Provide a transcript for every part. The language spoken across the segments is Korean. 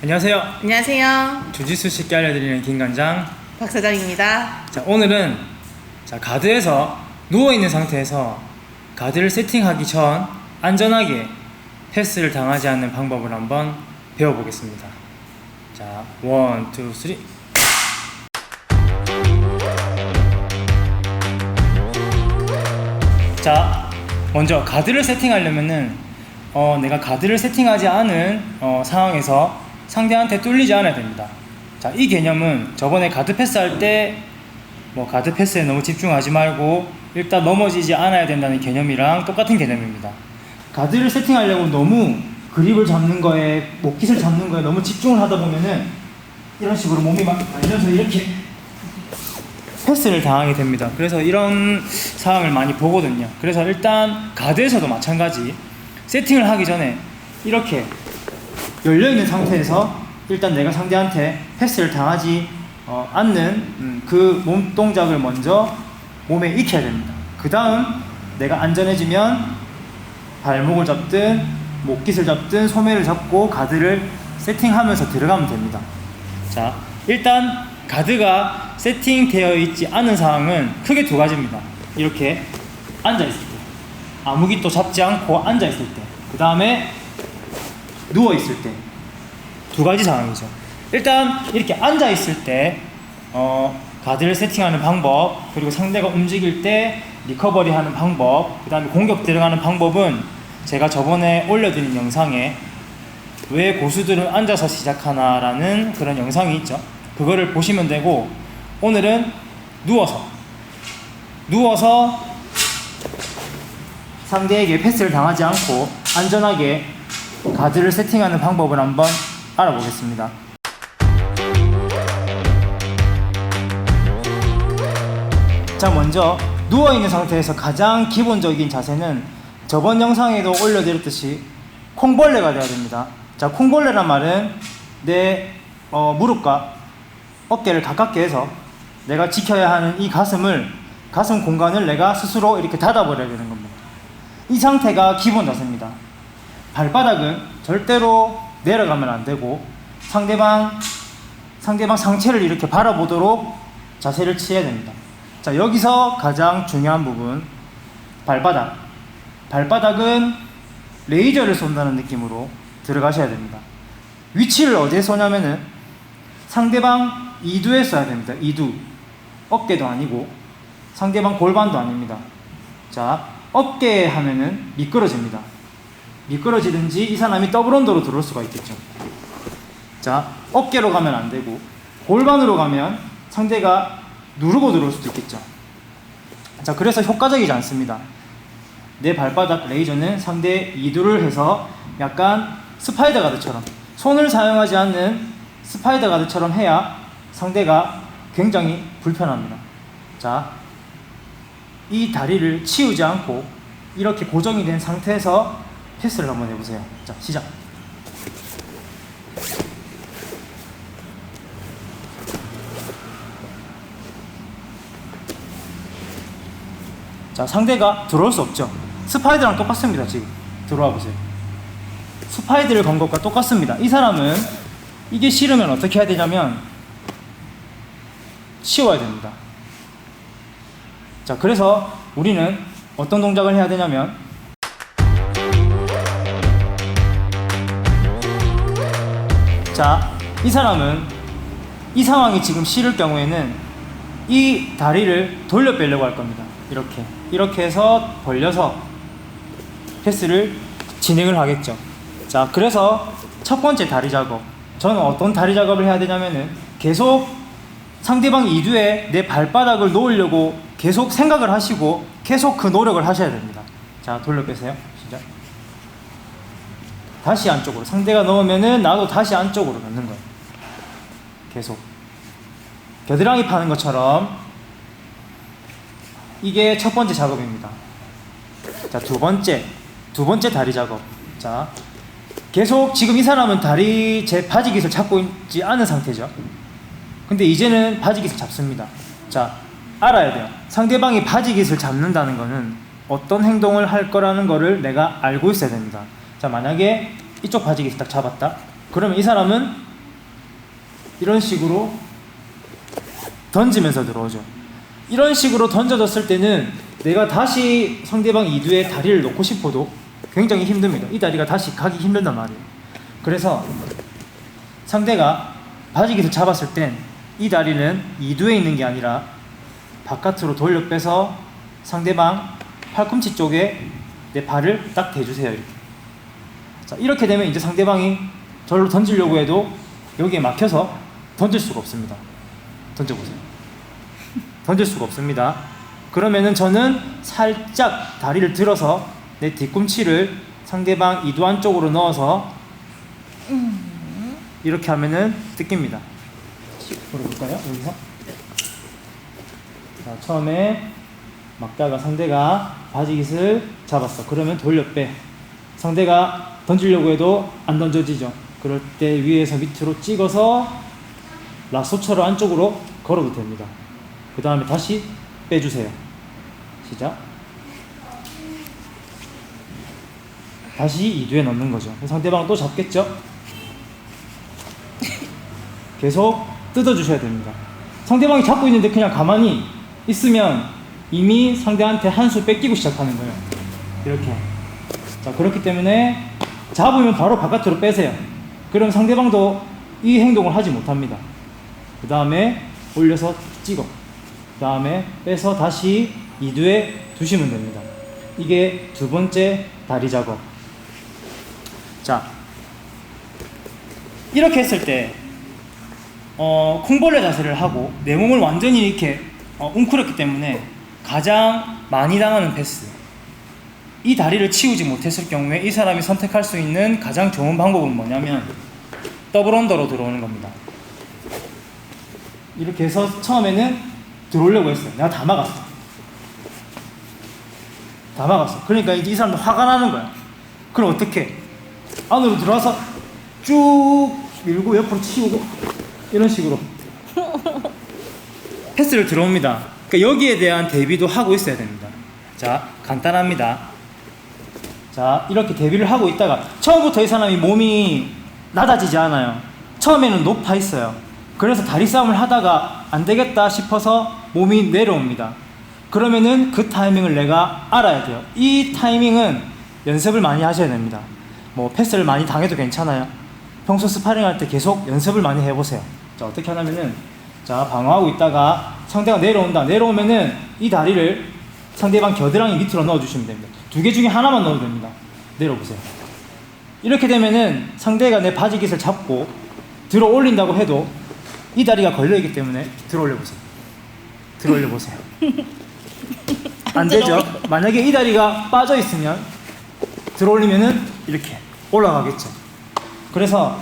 안녕하세요. 안녕하세요. 주짓수 쉽게 알려드리는 김관장. 박 사장입니다. 자, 오늘은 자, 가드에서 누워 있는 상태에서 가드를 세팅하기 전 안전하게 패스를 당하지 않는 방법을 한번 배워보겠습니다. 자, 원, 투, 쓰리. 자, 먼저 가드를 세팅하려면은 어, 내가 가드를 세팅하지 않은 어, 상황에서 상대한테 뚫리지 않아야 됩니다. 자, 이 개념은 저번에 가드 패스 할 때 뭐 가드 패스에 너무 집중하지 말고 일단 넘어지지 않아야 된다는 개념이랑 똑같은 개념입니다. 가드를 세팅하려고 너무 그립을 잡는 거에 목깃을 잡는 거에 너무 집중을 하다 보면은 이런 식으로 몸이 막 말려서 이렇게 패스를 당하게 됩니다. 그래서 이런 상황을 많이 보거든요. 그래서 일단 가드에서도 마찬가지 세팅을 하기 전에 이렇게 열려 있는 상태에서 일단 내가 상대한테 패스를 당하지 어, 않는 음, 그 몸 동작을 먼저 몸에 익혀야 됩니다. 그 다음 내가 안전해지면 발목을 잡든 목깃을 잡든 소매를 잡고 가드를 세팅하면서 들어가면 됩니다. 자, 일단 가드가 세팅되어 있지 않은 상황은 크게 두 가지입니다. 이렇게 앉아 있을 때, 아무 기도 잡지 않고 앉아 있을 때, 그 다음에 누워 있을 때, 두 가지 상황이죠. 일단 이렇게 앉아 있을 때, 어, 가드를 세팅하는 방법, 그리고 상대가 움직일 때 리커버리 하는 방법, 그 다음에 공격 들어가는 방법은 제가 저번에 올려드린 영상에 왜 고수들은 앉아서 시작하나라는 그런 영상이 있죠. 그거를 보시면 되고 오늘은 누워서 누워서 상대에게 패스를 당하지 않고 안전하게 가드를 세팅하는 방법을 한번 알아보겠습니다. 자 먼저 누워 있는 상태에서 가장 기본적인 자세는 저번 영상에도 올려드렸듯이 콩벌레가 되어야 됩니다. 자 콩벌레란 말은 내 어, 무릎과 어깨를 가깝게 해서 내가 지켜야 하는 이 가슴을 가슴 공간을 내가 스스로 이렇게 닫아버려야 되는 겁니다. 이 상태가 기본 자세입니다. 발바닥은 절대로 내려가면 안 되고 상대방 상대방 상체를 이렇게 바라보도록 자세를 취해야 됩니다. 자, 여기서 가장 중요한 부분 발바닥. 발바닥은 레이저를 쏜다는 느낌으로 들어가셔야 됩니다. 위치를 어디에 쏘냐면은 상대방 이두에 쏴야 됩니다. 이두. 어깨도 아니고 상대방 골반도 아닙니다. 자, 어깨에 하면은 미끄러집니다. 미끄러지든지 이 사람이 더블 언더로 들어올 수가 있겠죠. 자, 어깨로 가면 안 되고 골반으로 가면 상대가 누르고 들어올 수도 있겠죠. 자, 그래서 효과적이지 않습니다. 내 발바닥 레이저는 상대 이두를 해서 약간 스파이더 가드처럼 손을 사용하지 않는 스파이더 가드처럼 해야 상대가 굉장히 불편합니다. 자, 이 다리를 치우지 않고 이렇게 고정이 된 상태에서 패스를 한번 해보세요. 자, 시작. 자, 상대가 들어올 수 없죠. 스파이드랑 똑같습니다, 지금. 들어와 보세요. 스파이드를 건 것과 똑같습니다. 이 사람은 이게 싫으면 어떻게 해야 되냐면 치워야 됩니다. 자, 그래서 우리는 어떤 동작을 해야 되냐면 자, 이 사람은 이 상황이 지금 싫을 경우에는 이 다리를 돌려 빼려고 할 겁니다. 이렇게. 이렇게 해서 벌려서 패스를 진행을 하겠죠. 자, 그래서 첫 번째 다리 작업. 저는 어떤 다리 작업을 해야 되냐면은 계속 상대방 이두에 내 발바닥을 놓으려고 계속 생각을 하시고 계속 그 노력을 하셔야 됩니다. 자, 돌려 빼세요. 다시 안쪽으로. 상대가 넣으면은 나도 다시 안쪽으로 넣는 거예요. 계속. 겨드랑이 파는 것처럼 이게 첫 번째 작업입니다. 자, 두 번째. 두 번째 다리 작업. 자, 계속 지금 이 사람은 다리 제 바지 깃을 잡고 있지 않은 상태죠. 근데 이제는 바지 깃을 잡습니다. 자, 알아야 돼요. 상대방이 바지 깃을 잡는다는 거는 어떤 행동을 할 거라는 거를 내가 알고 있어야 됩니다. 자, 만약에 이쪽 바지 깃을 딱 잡았다. 그러면 이 사람은 이런 식으로 던지면서 들어오죠. 이런 식으로 던져졌을 때는 내가 다시 상대방 이두에 다리를 놓고 싶어도 굉장히 힘듭니다. 이 다리가 다시 가기 힘들단 말이에요. 그래서 상대가 바지깃을 잡았을 땐 이 다리는 이두에 있는 게 아니라 바깥으로 돌려 빼서 상대방 팔꿈치 쪽에 내 발을 딱 대주세요. 이렇게. 자, 이렇게 되면 이제 상대방이 저를 던지려고 해도 여기에 막혀서 던질 수가 없습니다. 던져보세요. 던질 수가 없습니다. 그러면은 저는 살짝 다리를 들어서 내 뒤꿈치를 상대방 이두 안 쪽으로 넣어서 이렇게 하면은 뜯깁니다. 걸어볼까요? 여기서. 자, 처음에 막다가 상대가 바지깃을 잡았어. 그러면 돌려 빼. 상대가 던지려고 해도 안 던져지죠. 그럴 때 위에서 밑으로 찍어서 라소처럼 안쪽으로 걸어도 됩니다. 그 다음에 다시 빼주세요. 시작. 다시 이두에 넣는 거죠. 상대방 또 잡겠죠? 계속 뜯어주셔야 됩니다. 상대방이 잡고 있는데 그냥 가만히 있으면 이미 상대한테 한 수 뺏기고 시작하는 거예요. 이렇게. 자, 그렇기 때문에 잡으면 바로 바깥으로 빼세요. 그럼 상대방도 이 행동을 하지 못합니다. 그 다음에 올려서 찍어. 그 다음에 빼서 다시 이두에 두시면 됩니다. 이게 두 번째 다리 작업. 자, 이렇게 했을 때, 어, 콩벌레 자세를 하고 내 몸을 완전히 이렇게 어, 웅크렸기 때문에 가장 많이 당하는 패스. 이 다리를 치우지 못했을 경우에 이 사람이 선택할 수 있는 가장 좋은 방법은 뭐냐면 더블 언더로 들어오는 겁니다. 이렇게 해서 처음에는 들어오려고 했어요. 내가 다 막았어. 다 막았어. 그러니까 이제 이 사람도 화가 나는 거야. 그럼 어떻게? 안으로 들어와서 쭉 밀고 옆으로 치우고 이런 식으로 패스를 들어옵니다. 그러니까 여기에 대한 대비도 하고 있어야 됩니다. 자, 간단합니다. 자, 이렇게 대비를 하고 있다가 처음부터 이 사람이 몸이 낮아지지 않아요. 처음에는 높아 있어요. 그래서 다리 싸움을 하다가 안 되겠다 싶어서 몸이 내려옵니다. 그러면은 그 타이밍을 내가 알아야 돼요. 이 타이밍은 연습을 많이 하셔야 됩니다. 뭐 패스를 많이 당해도 괜찮아요. 평소 스파링 할 때 계속 연습을 많이 해보세요. 자, 어떻게 하냐면은 자, 방어하고 있다가 상대가 내려온다. 내려오면은 이 다리를 상대방 겨드랑이 밑으로 넣어주시면 됩니다. 두 개 중에 하나만 넣어도 됩니다. 내려보세요. 이렇게 되면은 상대가 내 바지 깃을 잡고 들어 올린다고 해도 이 다리가 걸려있기 때문에 들어 올려보세요. 들어 올려보세요. 안 되죠? 만약에 이 다리가 빠져 있으면 들어 올리면은 이렇게 올라가겠죠. 그래서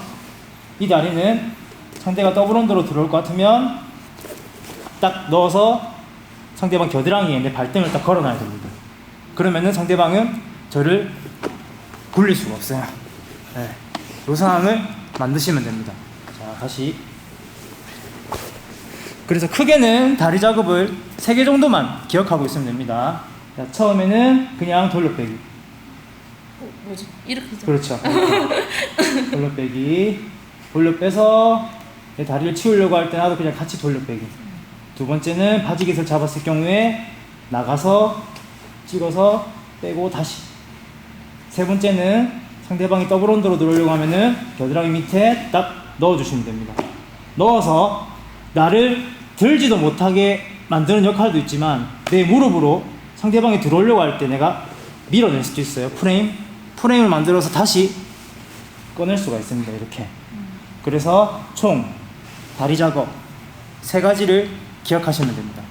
이 다리는 상대가 더블 언더로 들어올 것 같으면 딱 넣어서 상대방 겨드랑이에 내 발등을 딱 걸어놔야 됩니다. 그러면은 상대방은 저를 굴릴 수가 없어요. 네. 이 상황을 만드시면 됩니다. 자, 다시. 그래서 크게는 다리 작업을 3개 정도만 기억하고 있으면 됩니다. 자, 처음에는 그냥 돌려빼기. 어, 뭐지? 이렇게 좀. 그렇죠. 돌려빼기. 돌려 빼서 내 다리를 치우려고 할 때 나도 그냥 같이 돌려 빼기. 두 번째는 바지 깃을 잡았을 경우에 나가서 찍어서 빼고 다시. 세 번째는 상대방이 더블 언더로 들어오려고 하면은 겨드랑이 밑에 딱 넣어주시면 됩니다. 넣어서 나를 들지도 못하게 만드는 역할도 있지만 내 무릎으로 상대방이 들어오려고 할 때 내가 밀어낼 수도 있어요. 프레임. 프레임을 만들어서 다시 꺼낼 수가 있습니다. 이렇게. 그래서 총 다리 작업 세 가지를 기억하시면 됩니다.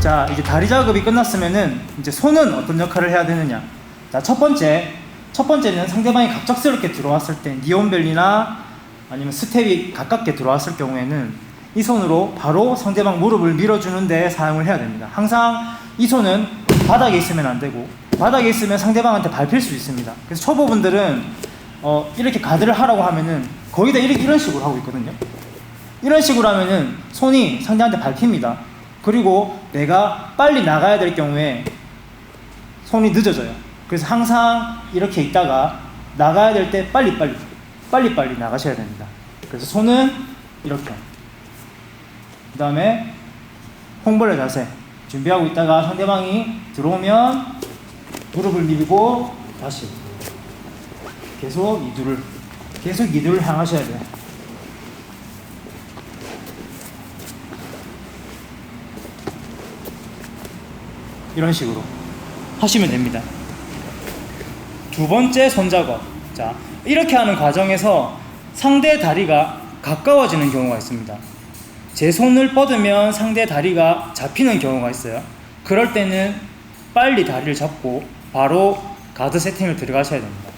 자, 이제 다리 작업이 끝났으면은 이제 손은 어떤 역할을 해야 되느냐? 자, 첫 번째, 첫 번째는 상대방이 갑작스럽게 들어왔을 때 니온벨리나 아니면 스텝이 가깝게 들어왔을 경우에는 이 손으로 바로 상대방 무릎을 밀어주는데 사용을 해야 됩니다. 항상 이 손은 바닥에 있으면 안 되고 바닥에 있으면 상대방한테 밟힐 수 있습니다. 그래서 초보분들은 어, 이렇게 가드를 하라고 하면은 거의 다 이렇게 이런 식으로 하고 있거든요. 이런 식으로 하면은 손이 상대한테 밟힙니다. 그리고 내가 빨리 나가야 될 경우에 손이 늦어져요. 그래서 항상 이렇게 있다가 나가야 될 때 빨리빨리 빨리빨리 나가셔야 됩니다. 그래서 손은 이렇게 그 다음에 홍벌레 자세 준비하고 있다가 상대방이 들어오면 무릎을 밀고 다시 계속 이두를 계속 이두를 향하셔야 돼요. 이런 식으로 하시면 됩니다. 두 번째 손작업. 자, 이렇게 하는 과정에서 상대 다리가 가까워지는 경우가 있습니다. 제 손을 뻗으면 상대 다리가 잡히는 경우가 있어요. 그럴 때는 빨리 다리를 잡고 바로 가드 세팅을 들어가셔야 됩니다.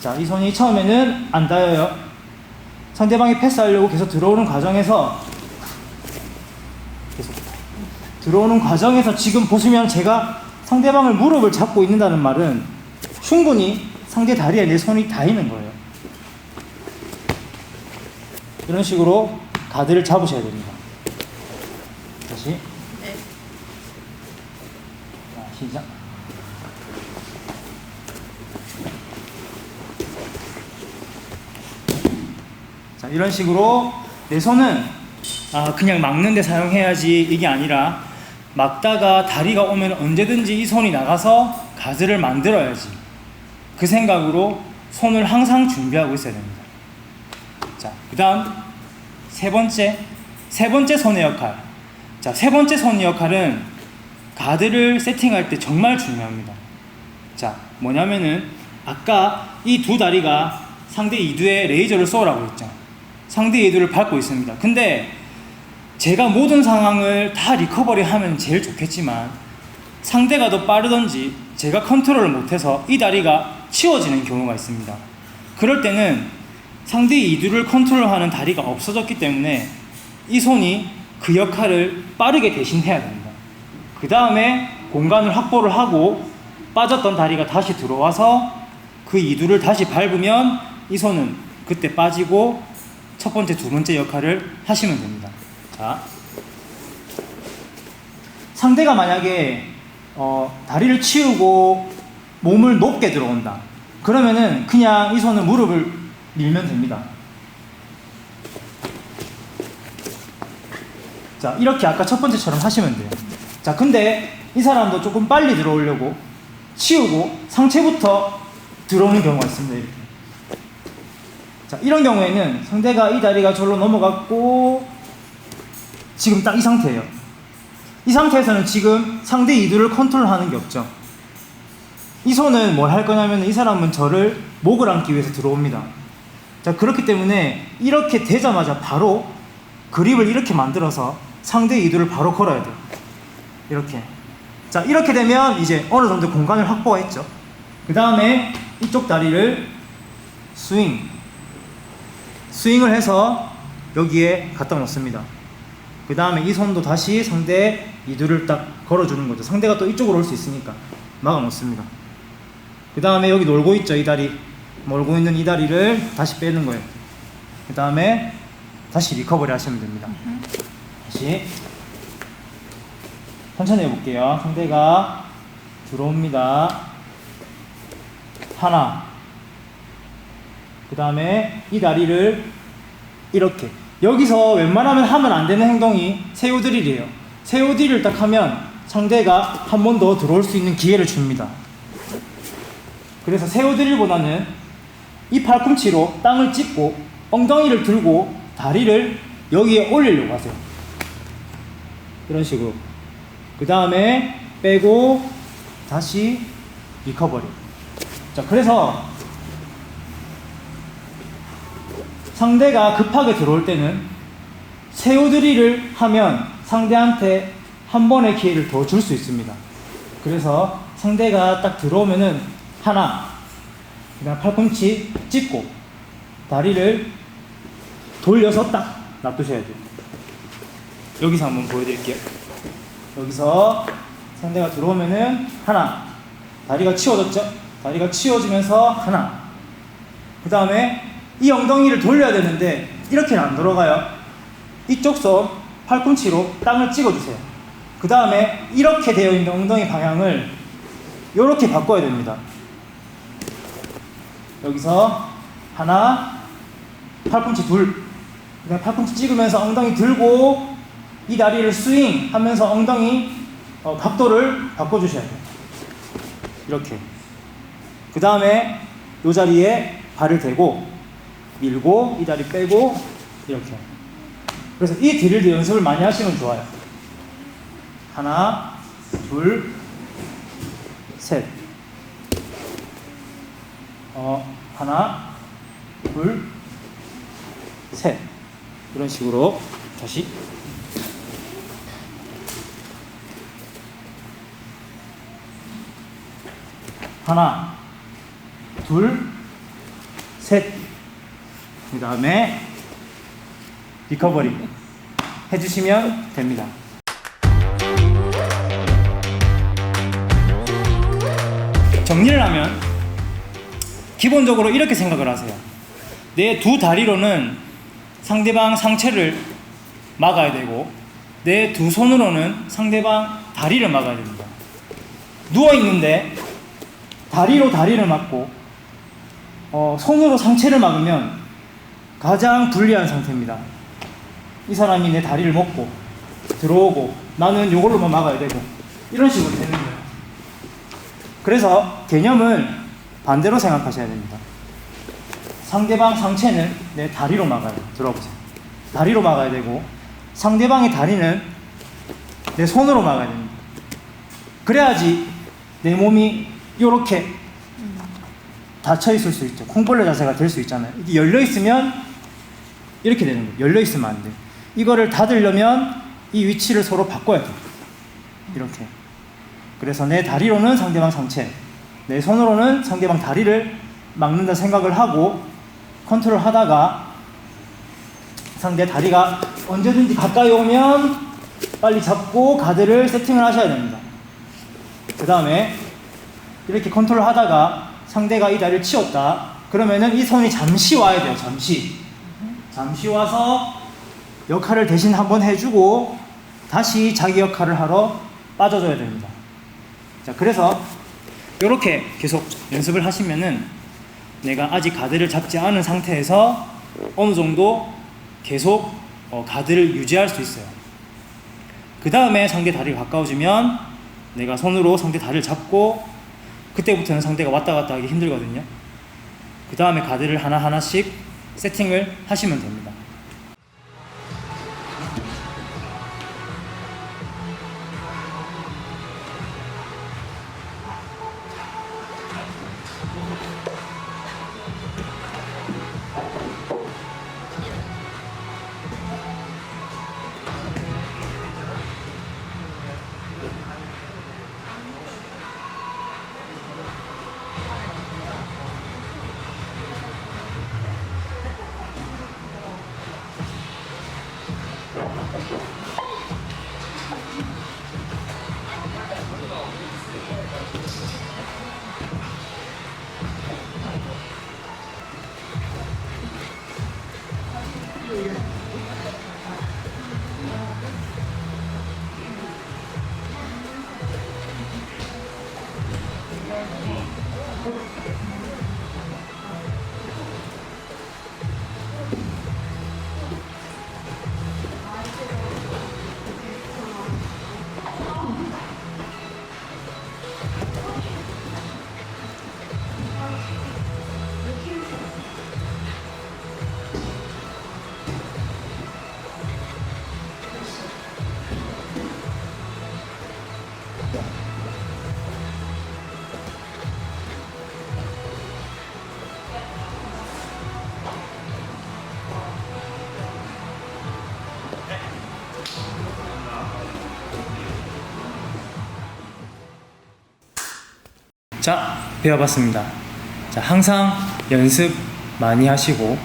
자, 이 손이 처음에는 안 닿아요. 상대방이 패스하려고 계속 들어오는 과정에서 계속 들어오는 과정에서 지금 보시면 제가 상대방을 무릎을 잡고 있는다는 말은 충분히 상대 다리에 내 손이 닿이는 거예요. 이런 식으로 가드를 잡으셔야 됩니다. 다시. 네. 자, 시작. 자, 이런 식으로 내 손은 아, 그냥 막는데 사용해야지 이게 아니라 막다가 다리가 오면 언제든지 이 손이 나가서 가드를 만들어야지. 그 생각으로 손을 항상 준비하고 있어야 됩니다. 자, 그 다음 세 번째, 세 번째 손의 역할. 자, 세 번째 손의 역할은 가드를 세팅할 때 정말 중요합니다. 자, 뭐냐면은 아까 이 두 다리가 상대 이두에 레이저를 쏘라고 했죠. 상대 이두를 밟고 있습니다. 근데 제가 모든 상황을 다 리커버리 하면 제일 좋겠지만 상대가 더 빠르던지 제가 컨트롤을 못해서 이 다리가 치워지는 경우가 있습니다. 그럴 때는 상대 이두를 컨트롤하는 다리가 없어졌기 때문에 이 손이 그 역할을 빠르게 대신해야 됩니다. 그 다음에 공간을 확보를 하고 빠졌던 다리가 다시 들어와서 그 이두를 다시 밟으면 이 손은 그때 빠지고 첫 번째, 두 번째 역할을 하시면 됩니다. 자, 상대가 만약에 어, 다리를 치우고 몸을 높게 들어온다. 그러면은 그냥 이 손은 무릎을 밀면 됩니다. 자, 이렇게 아까 첫 번째처럼 하시면 돼요. 자, 근데 이 사람도 조금 빨리 들어오려고 치우고 상체부터 들어오는 경우가 있습니다. 이렇게. 자, 이런 경우에는 상대가 이 다리가 절로 넘어갔고 지금 딱 이 상태예요. 이 상태에서는 지금 상대 이두를 컨트롤하는 게 없죠. 이 손은 뭘 할 거냐면 이 사람은 저를 목을 안기 위해서 들어옵니다. 자, 그렇기 때문에 이렇게 되자마자 바로 그립을 이렇게 만들어서 상대 이두를 바로 걸어야 돼요. 이렇게. 자, 이렇게 되면 이제 어느 정도 공간을 확보가 했죠. 그 다음에 이쪽 다리를 스윙. 스윙을 해서 여기에 갖다 놓습니다. 그 다음에 이 손도 다시 상대 이두를 딱 걸어주는 거죠. 상대가 또 이쪽으로 올 수 있으니까 막아 놓습니다. 그 다음에 여기 놀고 있죠. 이 다리. 놀고 있는 이 다리를 다시 빼는 거예요. 그 다음에 다시 리커버리 하시면 됩니다. 다시. 천천히 해볼게요. 상대가 들어옵니다. 하나. 그 다음에 이 다리를 이렇게. 여기서 웬만하면 하면 안 되는 행동이 새우드릴이에요. 새우드릴을 딱 하면 상대가 한 번 더 들어올 수 있는 기회를 줍니다. 그래서 새우드릴보다는 이 팔꿈치로 땅을 찢고 엉덩이를 들고 다리를 여기에 올리려고 하세요. 이런 식으로. 그 다음에 빼고 다시 리커버리. 자, 그래서 상대가 급하게 들어올 때는 새우드리를 하면 상대한테 한 번의 기회를 더 줄 수 있습니다. 그래서 상대가 딱 들어오면은 하나, 그다음 팔꿈치 찢고 다리를 돌려서 딱 놔두셔야 돼요. 여기서 한번 보여드릴게요. 여기서 상대가 들어오면은 하나, 다리가 치워졌죠? 다리가 치워지면서 하나. 그 다음에 이 엉덩이를 돌려야 되는데 이렇게는 안 돌아가요. 이쪽 손 팔꿈치로 땅을 찍어주세요. 그 다음에 이렇게 되어 있는 엉덩이 방향을 이렇게 바꿔야 됩니다. 여기서 하나, 팔꿈치 둘. 그냥 팔꿈치 찍으면서 엉덩이 들고 이 다리를 스윙 하면서 엉덩이 어, 각도를 바꿔주셔야 돼요. 이렇게. 그 다음에 이 자리에 발을 대고 밀고 이 다리 빼고 이렇게. 그래서 이 드릴도 연습을 많이 하시면 좋아요. 하나, 둘, 셋. 어, 하나, 둘, 셋. 이런 식으로 다시. 하나, 둘, 셋. 그 다음에 리커버리 해주시면 됩니다. 정리를 하면 기본적으로 이렇게 생각을 하세요. 내 두 다리로는 상대방 상체를 막아야 되고 내 두 손으로는 상대방 다리를 막아야 됩니다. 누워 있는데 다리로 다리를 막고 어, 손으로 상체를 막으면 가장 불리한 상태입니다. 이 사람이 내 다리를 먹고 들어오고 나는 이걸로만 막아야 되고 이런 식으로 되는 거예요. 그래서 개념은 반대로 생각하셔야 됩니다. 상대방 상체는 내 다리로 막아요. 들어보세요. 다리로 막아야 되고 상대방의 다리는 내 손으로 막아야 됩니다. 그래야지 내 몸이 이렇게 닫혀 있을 수 있죠. 콩벌레 자세가 될 수 있잖아요. 이게 열려 있으면 이렇게 되는 거예요. 열려 있으면 안 돼. 이거를 닫으려면 이 위치를 서로 바꿔야 돼. 이렇게. 그래서 내 다리로는 상대방 상체, 내 손으로는 상대방 다리를 막는다 생각을 하고 컨트롤 하다가 상대 다리가 언제든지 가까이 오면 빨리 잡고 가드를 세팅을 하셔야 됩니다. 그 다음에 이렇게 컨트롤 하다가 상대가 이 다리를 치웠다. 그러면은 이 손이 잠시 와야 돼요. 잠시. 잠시 와서 역할을 대신 한번 해주고 다시 자기 역할을 하러 빠져줘야 됩니다. 자, 그래서 이렇게 계속 연습을 하시면은 내가 아직 가드를 잡지 않은 상태에서 어느 정도 계속 어, 가드를 유지할 수 있어요. 그 다음에 상대 다리가 가까워지면 내가 손으로 상대 다리를 잡고 그때부터는 상대가 왔다 갔다 하기 힘들거든요. 그 다음에 가드를 하나하나씩 세팅을 하시면 됩니다. Hallelujah. 자, 배워봤습니다. 자, 항상 연습 많이 하시고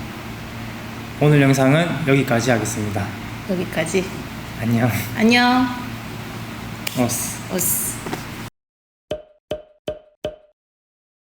오늘 영상은 여기까지 하겠습니다. 여기까지. 안녕. 안녕. 어스. 오스.